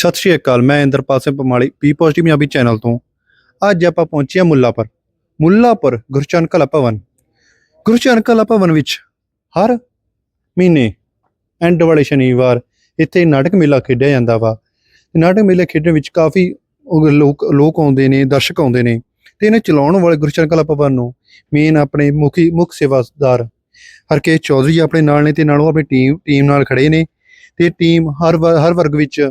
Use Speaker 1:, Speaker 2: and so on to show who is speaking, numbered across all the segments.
Speaker 1: ਸਤਿ ਸ਼੍ਰੀ ਅਕਾਲ, ਮੈਂ Inderpal Singh Pamali P positive Punjabi channel ਤੋਂ। ਅੱਜ ਆਪਾਂ ਪਹੁੰਚੇ ਹਾਂ ਮੁੱਲਾਪੁਰ। ਮੁੱਲਾਪੁਰ ਗੁਰਚਰਨ ਕਲਾ ਭਵਨ। ਗੁਰਚਰਨ ਕਲਾ ਭਵਨ ਵਿੱਚ ਹਰ ਮਹੀਨੇ ਐਂਡ ਵਾਲੇ ਸ਼ਨੀਵਾਰ ਇੱਥੇ ਨਾਟਕ ਮੇਲਾ ਖੇਡਿਆ ਜਾਂਦਾ ਵਾ। ਨਾਟਕ ਮੇਲੇ ਖੇਡਣ ਵਿੱਚ ਕਾਫੀ ਉਹ ਲੋਕ ਲੋਕ ਆਉਂਦੇ ਨੇ, ਦਰਸ਼ਕ ਆਉਂਦੇ ਨੇ। ਤੇ ਇਹਨੇ ਚਲਾਉਣ ਵਾਲੇ ਗੁਰਚਰਨ ਕਲਾ ਭਵਨ ਨੂੰ ਮੇਨ ਆਪਣੇ ਮੁਖੀ, ਮੁੱਖ ਸੇਵਾਦਾਰ ਹਰਕੇਸ਼ ਚੌਧਰੀ ਜੀ ਆਪਣੇ ਨਾਲ ਨੇ ਤੇ ਨਾਲੋਂ ਆਪਣੀ ਟੀਮ ਟੀਮ ਨਾਲ ਖੜੇ ਨੇ। ਤੇ ਟੀਮ ਹਰ ਵ- ਹਰ ਵਰਗ ਵਿੱਚ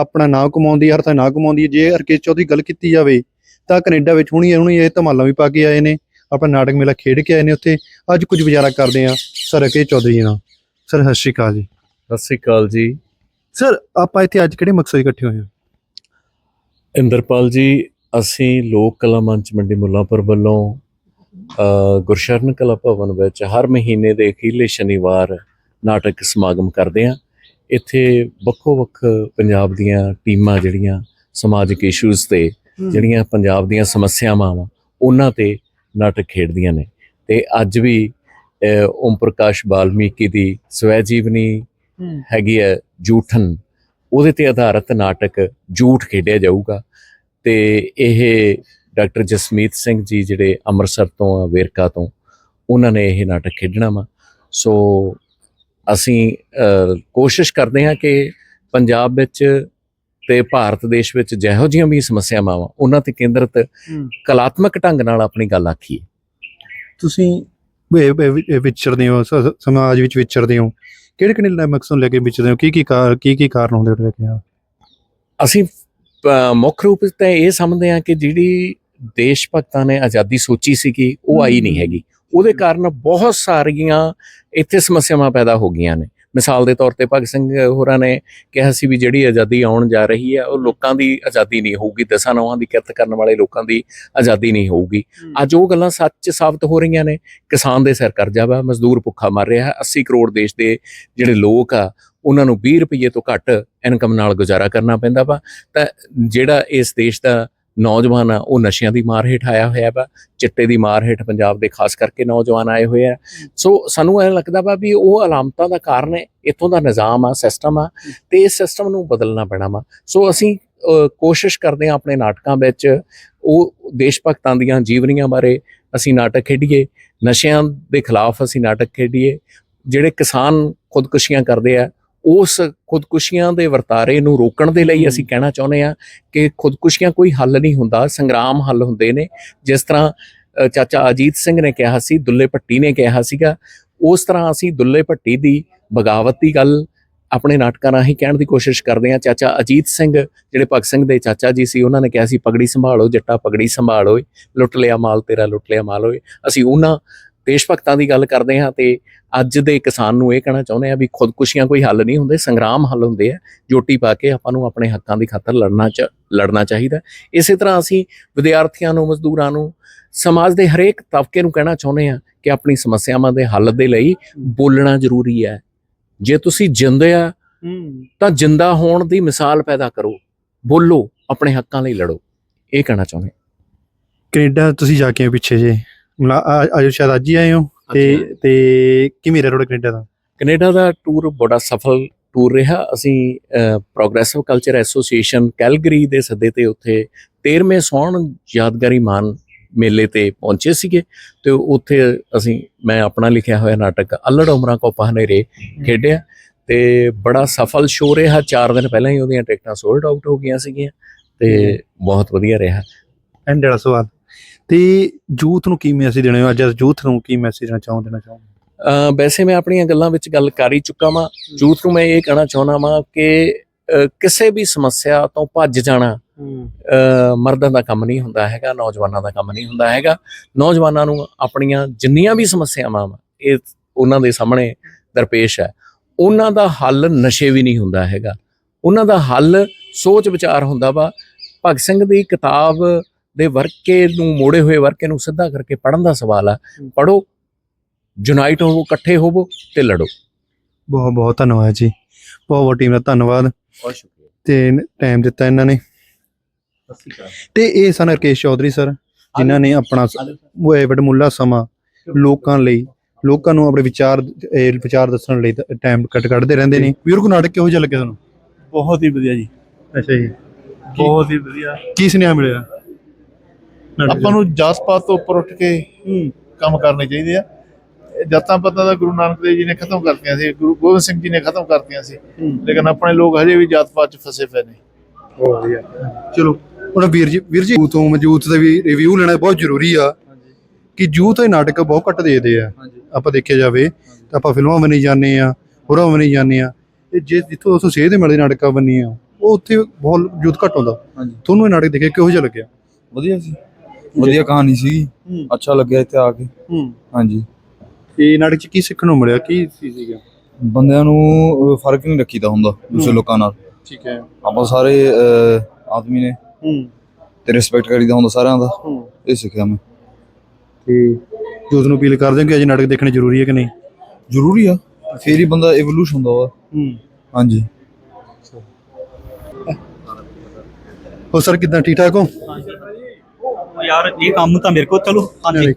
Speaker 1: ਆਪਣਾ ਨਾਮ ਕਮਾਉਂਦੀ ਹਰ ਥਾਂ ਨਾਮ ਕਮਾਉਂਦੀ ਜੇ ਹਰਕੇਸ਼ ਚੌਧਰੀ ਗੱਲ ਕੀਤੀ ਜਾਵੇ ਤਾਂ ਕੈਨੇਡਾ ਵਿੱਚ ਹੁਣੀ ਹੁਣੀ ਇਹ ਧਮਾਲਾਂ ਵੀ ਪਾ ਕੇ ਆਏ ਨੇ। ਆਪਣਾ ਨਾਟਕ ਮੇਲਾ ਖੇਡ ਕੇ ਆਏ ਨੇ ਉੱਥੇ। ਅੱਜ ਕੁਝ ਵਿਚਾਰਾ ਕਰਦੇ ਆ ਸਰ ਹਰਕੇਸ਼ ਚੌਧਰੀ ਜੀ ਨਾਲ। ਸਰ ਸਤਿ ਸ਼੍ਰੀ ਅਕਾਲ ਜੀ।
Speaker 2: ਸਤਿ ਸ੍ਰੀ ਅਕਾਲ ਜੀ।
Speaker 1: ਸਰ ਆਪਾਂ ਇੱਥੇ ਅੱਜ ਕਿਹੜੇ ਮਕਸਦ ਇਕੱਠੇ ਹੋਏ ਹਾਂ?
Speaker 2: ਇੰਦਰਪਾਲ ਜੀ ਅਸੀਂ ਲੋਕ ਕਲਾ ਮੰਚ ਮੰਡੀ ਮੁੱਲਾਂਪੁਰ ਵੱਲੋਂ ਗੁਰਸ਼ਰਨ ਕਲਾ ਭਵਨ ਵਿੱਚ ਹਰ ਮਹੀਨੇ ਦੇ ਅਖੀਰਲੇ ਸ਼ਨੀਵਾਰ ਨਾਟਕ ਸਮਾਗਮ ਕਰਦੇ ਹਾਂ। ਇੱਥੇ ਵੱਖੋ ਵੱਖ ਪੰਜਾਬ ਦੀਆਂ ਟੀਮਾਂ ਜਿਹੜੀਆਂ ਸਮਾਜਿਕ ਇਸ਼ੂਜ਼ ਤੇ ਜਿਹੜੀਆਂ ਪੰਜਾਬ ਦੀਆਂ ਸਮੱਸਿਆਵਾਂ ਵਾ ਉਹਨਾਂ ਤੇ ਨਾਟਕ ਖੇਡਦੀਆਂ ਨੇ। ਤੇ ਅੱਜ ਵੀ ਓਮ ਪ੍ਰਕਾਸ਼ ਬਾਲਮੀਕੀ ਦੀ ਸਵੈ ਜੀਵਨੀ ਹੈਗੀ ਹੈ ਜੂਠਨ ਉਹਦੇ ਤੇ ਆਧਾਰਿਤ ਨਾਟਕ ਜੂਠ ਖੇਡਿਆ ਜਾਊਗਾ। ਤੇ ਇਹ ਡਾਕਟਰ ਜਸਮੀਤ ਸਿੰਘ ਜੀ ਜਿਹੜੇ ਅੰਮ੍ਰਿਤਸਰ ਤੋਂ ਆ ਵੇਰਕਾ ਤੋਂ ਉਹਨਾਂ ਨੇ ਇਹ ਨਾਟਕ ਖੇਡਣਾ ਵਾ। ਸੋ ਅਸੀਂ ਕੋਸ਼ਿਸ਼ ਕਰਦੇ ਹਾਂ ਕਿ ਪੰਜਾਬ ਵਿੱਚ ਤੇ ਭਾਰਤ ਦੇਸ਼ ਵਿੱਚ ਜਿਹੋ ਜਿਹੀਆਂ ਵੀ ਸਮੱਸਿਆਵਾਂ ਵਾ ਉਹਨਾਂ ਤੇ ਕੇਂਦਰਿਤ ਕਲਾਤਮਕ ਢੰਗ ਨਾਲ ਆਪਣੀ ਗੱਲ ਆਖੀਏ।
Speaker 1: ਤੁਸੀਂ ਵਿਚਰਦੇ ਹੋ ਸ- ਸ- ਸਮਾਜ ਵਿੱਚ ਵਿਚਰਦੇ ਹੋ। ਕਿਹੜੇ ਕਿਹੜੇ ਮਕਸਦ ਨੂੰ ਲੈ ਕੇ ਵਿਚਰਦੇ ਹੋ? ਕੀ ਕੀ ਕਾਰ ਕੀ ਕੀ ਕਾਰਨ ਹੁੰਦੇ ਉਹਦੇ ਲੈ ਕੇ? ਆ
Speaker 2: ਅਸੀਂ ਮੁੱਖ ਰੂਪ ਤੇ ਇਹ ਸਮਝਦੇ ਹਾਂ ਕਿ ਜਿਹੜੀ ਦੇਸ਼ ਭਗਤਾਂ ਨੇ ਆਜ਼ਾਦੀ ਸੋਚੀ ਸੀਗੀ ਉਹ ਆਈ ਨਹੀਂ ਹੈਗੀ। ਉਹਦੇ ਕਾਰਨ ਬਹੁਤ ਸਾਰੀਆਂ ਇੱਥੇ ਸਮੱਸਿਆਵਾਂ ਪੈਦਾ ਹੋ ਗਈਆਂ ਨੇ। ਮਿਸਾਲ ਦੇ ਤੌਰ ਤੇ ਭਗਤ ਸਿੰਘ ਹੋਰਾਂ ਨੇ ਕਿਹਾ ਸੀ ਵੀ ਜਿਹੜੀ ਆਜ਼ਾਦੀ ਆਉਣ ਜਾ ਰਹੀ ਹੈ ਉਹ ਲੋਕਾਂ ਦੀ ਆਜ਼ਾਦੀ ਨਹੀਂ ਹੋਊਗੀ ਦਸਾਂ ਨੌਹਾਂ ਦੀ ਕਿਰਤ ਕਰਨ ਵਾਲੇ ਲੋਕਾਂ ਦੀ ਆਜ਼ਾਦੀ ਨਹੀਂ ਹੋਊਗੀ। ਅੱਜ ਉਹ ਗੱਲਾਂ ਸੱਚ ਸਾਬਤ ਹੋ ਰਹੀਆਂ ਨੇ। ਕਿਸਾਨ ਦੇ ਸਿਰ ਕਰਜ਼ਾ ਵਾ ਮਜ਼ਦੂਰ ਭੁੱਖਾ ਮਰ ਰਿਹਾ ਹੈ 80 ਕਰੋੜ ਦੇਸ਼ ਦੇ ਜਿਹੜੇ ਲੋਕ ਆ ਉਹਨਾਂ ਨੂੰ 20 ਰੁਪਏ ਤੋਂ ਘੱਟ ਇਨਕਮ ਨਾਲ ਗੁਜ਼ਾਰਾ ਕਰਨਾ ਪੈਂਦਾ ਵਾ। ਤਾਂ ਜਿਹੜਾ ਇਸ ਦੇਸ਼ ਦਾ ਨੌਜਵਾਨ ਆ ਉਹ ਨਸ਼ਿਆਂ ਦੀ ਮਾਰ ਹੇਠ ਆਇਆ ਹੋਇਆ ਵਾ ਚਿੱਟੇ ਦੀ ਮਾਰ ਹੇਠ ਪੰਜਾਬ ਦੇ ਖਾਸ ਕਰਕੇ ਨੌਜਵਾਨ ਆਏ ਹੋਏ ਆ। ਸੋ ਸਾਨੂੰ ਇਹ ਲੱਗਦਾ ਵਾ ਵੀ ਉਹ ਅਲਾਮਤਾਂ ਦਾ ਕਾਰਨ ਹੈ ਇੱਥੋਂ ਦਾ ਨਿਜ਼ਾਮ ਆ ਸਿਸਟਮ ਆ ਤੇ ਇਸ ਸਿਸਟਮ ਨੂੰ ਬਦਲਣਾ ਪੈਣਾ ਵਾ। ਸੋ ਅਸੀਂ ਕੋਸ਼ਿਸ਼ ਕਰਦੇ ਹਾਂ ਆਪਣੇ ਨਾਟਕਾਂ ਵਿੱਚ ਉਹ ਦੇਸ਼ ਭਗਤਾਂ ਦੀਆਂ ਜੀਵਨੀਆਂ ਬਾਰੇ ਅਸੀਂ ਨਾਟਕ ਖੇਡੀਏ ਨਸ਼ਿਆਂ ਦੇ ਖਿਲਾਫ ਅਸੀਂ ਨਾਟਕ ਖੇਡੀਏ ਜਿਹੜੇ ਕਿਸਾਨ ਖੁਦਕੁਸ਼ੀਆਂ ਕਰਦੇ ਆ ਉਸ ਖੁਦਕੁਸ਼ੀਆਂ ਦੇ ਵਰਤਾਰੇ ਨੂੰ ਰੋਕਣ ਦੇ ਲਈ ਅਸੀਂ ਕਹਿਣਾ ਚਾਹੁੰਦੇ ਆ ਕਿ ਖੁਦਕੁਸ਼ੀਆਂ ਕੋਈ ਹੱਲ ਨਹੀਂ ਹੁੰਦਾ ਸੰਗਰਾਮ ਹੱਲ ਹੁੰਦੇ ਨੇ। ਜਿਸ ਤਰ੍ਹਾਂ ਚਾਚਾ ਅਜੀਤ ਸਿੰਘ ਨੇ ਕਿਹਾ ਸੀ ਦੁੱਲੇ ਭੱਟੀ ਨੇ ਕਿਹਾ ਸੀਗਾ ਉਸ ਤਰ੍ਹਾਂ ਅਸੀਂ ਦੁੱਲੇ ਭੱਟੀ ਦੀ ਬਗਾਵਤ ਦੀ ਗੱਲ ਆਪਣੇ ਨਾਟਕਾਂ ਰਾਹੀਂ ਕਹਿਣ ਦੀ ਕੋਸ਼ਿਸ਼ ਕਰਦੇ ਹਾਂ। ਚਾਚਾ ਅਜੀਤ ਸਿੰਘ ਜਿਹੜੇ ਭਗਤ ਸਿੰਘ ਦੇ ਚਾਚਾ ਜੀ ਸੀ ਉਹਨਾਂ ਨੇ ਕਿਹਾ ਸੀ ਪਗੜੀ ਸੰਭਾਲੋ ਜੱਟਾ ਪਗੜੀ ਸੰਭਾਲ ਲੁੱਟ ਲਿਆ ਮਾਲ ਤੇਰਾ ਲੁੱਟ ਲਿਆ ਮਾਲ ਓਏ। ਅਸੀਂ ਉਹਨਾਂ ਦੇਸ਼ ਭਗਤਾਂ ਦੀ ਗੱਲ ਕਰਦੇ ਹਾਂ ਤੇ ਅੱਜ ਦੇ ਕਿਸਾਨ ਨੂੰ ਇਹ ਕਹਿਣਾ ਚਾਹੁੰਦੇ ਆ ਵੀ ਖੁਦਕੁਸ਼ੀਆਂ ਕੋਈ ਹੱਲ ਨਹੀਂ ਹੁੰਦੇ ਸੰਗਰਾਮ ਹੱਲ ਹੁੰਦੇ ਆ ਜੋਟੀ ਪਾ ਕੇ ਆਪਾਂ ਨੂੰ ਆਪਣੇ ਹੱਕਾਂ ਦੀ ਖਾਤਰ ਲੜਨਾ ਚ ਲੜਨਾ ਚਾਹੀਦਾ। ਇਸੇ ਤਰ੍ਹਾਂ ਅਸੀਂ ਵਿਦਿਆਰਥੀਆਂ ਨੂੰ ਮਜ਼ਦੂਰਾਂ ਨੂੰ ਸਮਾਜ ਦੇ ਹਰੇਕ ਤਬਕੇ ਨੂੰ ਕਹਿਣਾ ਚਾਹੁੰਦੇ ਆ ਕਿ ਆਪਣੀ ਸਮੱਸਿਆਵਾਂ ਦੇ ਹੱਲ ਦੇ ਲਈ ਬੋਲਣਾ ਜ਼ਰੂਰੀ ਹੈ। ਜੇ ਤੁਸੀਂ ਜਿੰਦੇ ਆ ਤਾਂ ਜਿੰਦਾ ਹੋਣ ਦੀ ਮਿਸਾਲ ਪੈਦਾ ਕਰੋ। ਬੋਲੋ ਆਪਣੇ ਹੱਕਾਂ ਲਈ ਲੜੋ। ਇਹ ਕਹਿਣਾ ਚਾਹੁੰਦੇ
Speaker 1: ਕੈਨੇਡਾ ਤੁਸੀਂ ਜਾ ਕੇ ਪਿੱਛੇ ਜੇ। ਅੱਜ ਸ਼ਾਇਦ ਅੱਜ ਹੀ ਆਏ ਹੋ ਤੇ ਤੇ ਕਿਵੇਂ ਰਿਹਾ ਤੁਹਾਡਾ ਕੈਨੇਡਾ ਦਾ?
Speaker 2: ਕੈਨੇਡਾ ਦਾ ਟੂਰ ਬੜਾ ਸਫਲ ਟੂਰ ਰਿਹਾ। ਅਸੀਂ ਪ੍ਰੋਗਰੈਸਿਵ ਕਲਚਰ ਐਸੋਸੀਏਸ਼ਨ ਕੈਲਗਰੀ ਦੇ ਸੱਦੇ ਤੇ ਉੱਥੇ 13ਵੇਂ ਸੌਣ ਯਾਦਗਾਰੀ ਮਾਨ ਮੇਲੇ ਤੇ ਪਹੁੰਚੇ ਸੀਗੇ ਤੇ ਉੱਥੇ ਅਸੀਂ ਮੈਂ ਆਪਣਾ ਲਿਖਿਆ ਹੋਇਆ ਨਾਟਕ ਅਲੜ ਉਮਰਾਂ ਕੋ ਪਹਨੇਰੇ ਖੇਡਿਆ ਤੇ ਬੜਾ ਸਫਲ ਸ਼ੋਅ ਰਿਹਾ। 4 ਦਿਨ ਪਹਿਲਾਂ ਹੀ ਉਹਦੀਆਂ ਟਿਕਟਾਂ ਸੋਲਡ ਆਊਟ ਹੋ ਗਈਆਂ ਸੀਗੀਆਂ ਤੇ ਬਹੁਤ ਵਧੀਆ ਰਿਹਾ।
Speaker 1: ਐਂਡ ਵਾਲਾ ਸਵਾਲ ਤੇ ਯੂਥ ਨੂੰ ਕੀ ਮੈਸੇਜ ਦੇਣਾ ਹੈ? ਅੱਜ ਯੂਥ ਨੂੰ ਕੀ ਮੈਸੇਜ ਦੇਣਾ ਚਾਹੁੰਦੇ ਦੇਣਾ ਚਾਹੁੰਦੇ
Speaker 2: ਅ, ਵੈਸੇ ਮੈਂ ਆਪਣੀਆਂ ਗੱਲਾਂ ਵਿੱਚ ਗੱਲ ਕਰ ਹੀ ਚੁੱਕਾ ਵਾਂ। ਯੂਥ ਨੂੰ ਮੈਂ ਇਹ ਕਹਿਣਾ ਚਾਹੁੰਦਾ ਵਾਂ ਕਿ ਕਿਸੇ ਵੀ ਸਮੱਸਿਆ ਤੋਂ ਭੱਜ ਜਾਣਾ ਮਰਦਾਂ ਦਾ ਕੰਮ ਨਹੀਂ ਹੁੰਦਾ ਹੈਗਾ ਨੌਜਵਾਨਾਂ ਦਾ ਕੰਮ ਨਹੀਂ ਹੁੰਦਾ ਹੈਗਾ। ਨੌਜਵਾਨਾਂ ਨੂੰ ਆਪਣੀਆਂ ਜਿੰਨੀਆਂ ਵੀ ਸਮੱਸਿਆਵਾਂ ਇਹ ਉਹਨਾਂ ਦੇ ਸਾਹਮਣੇ ਦਰਪੇਸ਼ ਹੈ। ਉਹਨਾਂ ਦਾ ਹੱਲ ਨਸ਼ੇ ਵੀ ਨਹੀਂ ਹੁੰਦਾ ਹੈਗਾ। ਉਹਨਾਂ ਦਾ ਹੱਲ ਸੋਚ ਵਿਚਾਰ ਹੁੰਦਾ ਵਾ। ਭਗਤ ਸਿੰਘ ਦੀ ਕਿਤਾਬ ਦੇ ਵਰਕੇ ਨੂੰ ਮੋੜੇ ਹੋਏ ਵਰਕੇ ਨੂੰ ਸਿੱਧਾ ਕਰਕੇ ਪੜਨ ਦਾ ਸਵਾਲ ਆ। ਪੜੋ ਯੂਨਾਈਟ ਹੋਵੋ ਇਕੱਠੇ ਹੋਵੋ ਤੇ ਲੜੋ।
Speaker 1: ਬਹੁਤ ਬਹੁਤ ਧੰਨਵਾਦ ਜੀ। ਬਹੁਤ ਬਹੁਤ ਟੀਮ ਦਾ ਧੰਨਵਾਦ।
Speaker 2: ਬਹੁਤ ਸ਼ੁਕਰੀਆ।
Speaker 1: ਤੇ ਟਾਈਮ ਦਿੱਤਾ ਇਹਨਾਂ ਨੇ। ਤੇ ਇਹ ਸਨ ਰਕੇਸ਼ ਚੌਧਰੀ ਸਰ ਜਿਨ੍ਹਾਂ ਨੇ ਆਪਣਾ ਉਹ ਵਡਮੁੱਲਾ ਸਮਾਂ ਲੋਕਾਂ ਲਈ ਲੋਕਾਂ ਨੂੰ ਆਪਣੇ ਵਿਚਾਰ ਵਿਚਾਰ ਦੱਸਣ ਲਈ ਟਾਈਮ ਕੱਟ ਕੱਢਦੇ ਰਹਿੰਦੇ ਨੇ। ਵੀਰ ਕੋ ਨਾਟਕ ਕਿਹੋ ਜਿਹਾ ਲੱਗਿਆ ਤੁਹਾਨੂੰ?
Speaker 3: ਬਹੁਤ ਹੀ ਵਧੀਆ ਜੀ।
Speaker 1: ਅੱਛਾ ਜੀ।
Speaker 3: ਬਹੁਤ ਹੀ ਵਧੀਆ।
Speaker 1: ਕੀ ਸੁਨੇਹਾ ਮਿਲਿਆ?
Speaker 3: ਆਪਾਂ ਨੂੰ ਜਾਤ ਪਾਤ ਤੋਂ ਉੱਪਰ ਉੱਠ ਕੇ ਕੰਮ ਕਰਨੇ ਚਾਹੀਦੇ ਆ। ਜਾਤਾਂ ਪਾਤਾਂ ਦਾ ਗੁਰੂ ਨਾਨਕ ਦੇਵ ਜੀ ਨੇ ਖਤਮ ਕਰਤੀਆਂ ਸੀ ਗੁਰੂ ਗੋਬਿੰਦ ਸਿੰਘ ਜੀ ਨੇ ਖਤਮ ਕਰਤੀਆਂ ਸੀ। ਲੇਕਿਨ ਆਪਣੇ ਲੋਕ ਹਜੇ ਵੀ ਜਾਤ ਪਾਤ 'ਚ ਫਸੇ ਪਏ ਨੇ।
Speaker 1: ਬਹੁਤ ਵਧੀਆ। ਚਲੋ ਹੁਣ ਵੀਰ ਜੀ ਵੀਰ ਜੀ ਤੋਂ ਮੌਜੂਦ ਦਾ ਵੀ ਰਿਵਿਊ ਲੈਣਾ ਬਹੁਤ ਜ਼ਰੂਰੀ ਆ ਕਿ ਜੂਤ ਇਹ ਨਾਟਕ ਬਹੁਤ ਘੱਟ ਦੇਖਦੇ ਆ। ਆਪਾਂ ਦੇਖਿਆ ਜਾਵੇ ਤਾਂ ਆਪਾਂ ਫਿਲਮਾਂ ਬਣੀ ਜਾਂਦੇ ਆ ਹੋਰਾਂ ਬਣੀ ਜਾਂਦੇ ਆ। ਇਹ ਜੇ ਜਿੱਥੋਂ ਉਸ ਸੇਧ ਦੇ ਮਿਲਦੇ ਨਾਟਕਾਂ ਬਣੀ ਆ ਉਹ ਉੱਥੇ ਬਹੁਤ ਜੂਤ ਘੱਟ ਹੁੰਦਾ। ਤੁਹਾਨੂੰ ਇਹ ਨਾਟਕ ਦੇਖੇ ਕਿਹੋ ਜਿਹਾ ਲੱਗਿਆ?
Speaker 4: ਵਧੀਆ ਸੀ। ਵਧੀਆ ਕਹਾਣੀ ਸੀ ਅੱਛਾ ਲੱਗਿਆ ਇੱਥੇ ਆ ਕੇ।
Speaker 1: ਹੂੰ।
Speaker 4: ਹਾਂਜੀ।
Speaker 1: ਇਹ ਨਾਟਕ ਚ ਕੀ ਸਿੱਖਣ ਨੂੰ ਮਿਲਿਆ? ਕੀ ਸੀ ਸੀਗਾ?
Speaker 4: ਬੰਦਿਆਂ ਨੂੰ ਫ਼ਰਕ ਨਹੀਂ ਰੱਖੀਦਾ ਹੁੰਦਾ ਦੂਸਰੇ ਲੋਕਾਂ ਨਾਲ।
Speaker 1: ਠੀਕ ਹੈ।
Speaker 4: ਆਪਾਂ ਸਾਰੇ ਆਦਮੀ ਨੇ
Speaker 1: ਹੂੰ।
Speaker 4: ਤੇ ਰਿਸਪੈਕਟ ਕਰੀਦਾ ਹੁੰਦਾ ਸਾਰਿਆਂ ਦਾ।
Speaker 1: ਹੂੰ।
Speaker 4: ਇਹ ਸਿੱਖਿਆ ਮੈਂ।
Speaker 1: ਤੇ ਜੋਤ ਨੂੰ ਅਪੀਲ ਕਰਦੇ ਹਾਂ ਕਿ ਅੱਜ ਨਾਟਕ ਦੇਖਣੇ ਜ਼ਰੂਰੀ ਹੈ ਕਿ ਨਹੀਂ?
Speaker 4: ਜ਼ਰੂਰੀ ਆ। ਫੇਰ ਹੀ ਬੰਦਾ ਇਵੋਲੂਸ਼ਨ ਹੁੰਦਾ ਵਾ।
Speaker 1: ਹੂੰ।
Speaker 4: ਹਾਂਜੀ।
Speaker 1: ਹੋ ਸਰ ਕਿਦਾਂ? ਠੀਕ ਠਾਕ ਹੋ?
Speaker 5: ਯਾਰ ਇਹ ਕੰਮ ਤਾਂ ਮੇਰੇ ਕੋਲ ਚਲੋ ਹਾਂਜੀ।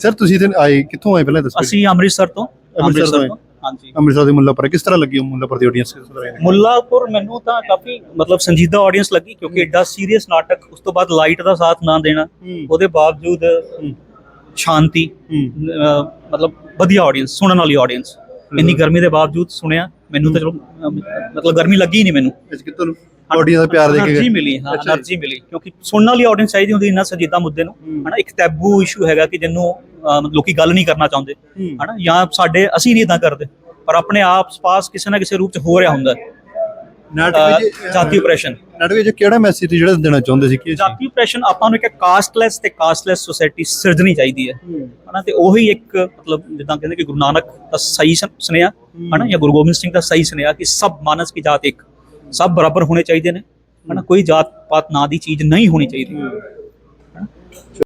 Speaker 1: ਸਰ ਤੁਸੀਂ ਤੇ ਆਏ ਕਿੱਥੋਂ ਆਏ ਪਹਿਲਾਂ ਦੱਸੋ
Speaker 5: ਅਸੀਂ ਅੰਮ੍ਰਿਤਸਰ ਤੋਂ
Speaker 1: ਅੰਮ੍ਰਿਤਸਰ ਤੋਂ
Speaker 5: ਹਾਂਜੀ।
Speaker 1: ਅੰਮ੍ਰਿਤਸਰ ਦੇ ਮੁੱਲਾਪੁਰ ਕਿਸ ਤਰ੍ਹਾਂ ਲੱਗੀ ਮੁੱਲਾਪੁਰ ਦੀ ਆਡੀਅנס ਕਿਸ ਤਰ੍ਹਾਂ ਰਹੀ
Speaker 5: ਮੁੱਲਾਪੁਰ ਮੈਨੂੰ ਤਾਂ ਕਾਫੀ ਮਤਲਬ ਸੰਜੀਦਾ ਆਡੀਅנס ਲੱਗੀ ਕਿਉਂਕਿ ਐਡਾ ਸੀਰੀਅਸ ਨਾਟਕ ਉਸ ਤੋਂ ਬਾਅਦ ਲਾਈਟ ਦਾ ਸਾਥ ਨਾ ਦੇਣਾ ਉਹਦੇ ਬਾਵਜੂਦ ਸ਼ਾਂਤੀ ਮਤਲਬ ਵਧੀਆ ਆਡੀਅנס ਸੁਣਨ ਵਾਲੀ ਆਡੀਅנס ਇੰਨੀ ਗਰਮੀ ਦੇ ਬਾਵਜੂਦ ਸੁਣਿਆ ਮੈਨੂੰ ਤਾਂ ਮਤਲਬ ਗਰਮੀ ਲੱਗੀ ਨਹੀਂ ਮੈਨੂੰ।
Speaker 1: ਇਸ ਕਿਤੋਂ ਆਡੀਅנס ਦਾ ਪਿਆਰ
Speaker 5: ਦੇ
Speaker 1: ਕੇ ਗਏ।
Speaker 5: ਮਿਲੀ ਹਾਂ
Speaker 1: ਅੱਛਾ
Speaker 5: ਮਿਲੀ ਕਿਉਂਕਿ ਸੁਣਨ ਵਾਲੀ ਆਡੀਅנס ਚਾਹੀਦੀ ਹੁੰਦੀ ਇਹਨਾਂ ਸੰਜੀਦਾ ਮੁੱਦੇ ਨੂੰ ਹਨਾ ਇੱਕ ਟੈਬੂ ਇਸ਼ੂ ਹੈਗਾ ਕਿ ਜਿਹਨੂੰ ਲੋਕੀ ਗੱਲ ਨਹੀਂ ਕਰਨਾ ਚਾਹੁੰਦੇ ਹਨਾ ਜਾਂ ਸਾਡੇ ਅਸੀਂ ਨਹੀਂ ਇਦਾਂ ਕਰਦੇ ਪਰ ਆਪਣੇ ਆਪ ਪਾਸ ਕਿਸੇ ਨਾ ਕਿਸੇ ਰੂਪ ਚ ਹੋ ਰਿਹਾ ਹੁੰਦਾ।
Speaker 1: ਨਾਟਕ
Speaker 5: ਜਾਤੀ ਆਪਰੇਸ਼ਨ
Speaker 1: ਨਾਟਕ ਵਿੱਚ ਕਿਹੜਾ ਮੈਸੇਜ ਜਿਹੜਾ ਦੇਣਾ ਚਾਹੁੰਦੇ ਸੀ ਕਿ
Speaker 5: ਜਾਤੀ ਆਪਰੇਸ਼ਨ ਆਪਾਂ ਨੂੰ ਇੱਕ ਕਾਸਟਲੈਸ ਤੇ ਕਾਸਟਲੈਸ ਸੋਸਾਇਟੀ ਸਿਰਜਣੀ ਚਾਹੀਦੀ ਹੈ। ਹਨਾ ਤੇ ਉਹੀ ਇੱਕ ਮਤਲਬ ਜਿੱਦਾਂ ਕਹਿੰਦੇ ਕਿ ਗੁਰੂ ਨਾਨਕ ਦਾ ਸਹੀ ਸੁਨੇਹਾ ਹਨਾ ਜਾਂ ਗੁਰੂ ਗੋਬਿੰਦ ਸਿੰਘ ਦਾ ਸਹੀ ਸੁਨੇਹਾ ਕਿ ਸਭ ਮਾਨਸ ਕੀ ਜਾਤ ਇੱਕ। ਸਭ ਬਰਾਬਰ ਹੋਣੇ ਚਾਹੀਦੇ ਨੇ। ਹਨਾ ਕੋਈ ਜਾਤ ਪਾਤ ਨਾਂ ਦੀ ਚੀਜ਼ ਨਹੀਂ ਹੋਣੀ ਚਾਹੀਦੀ।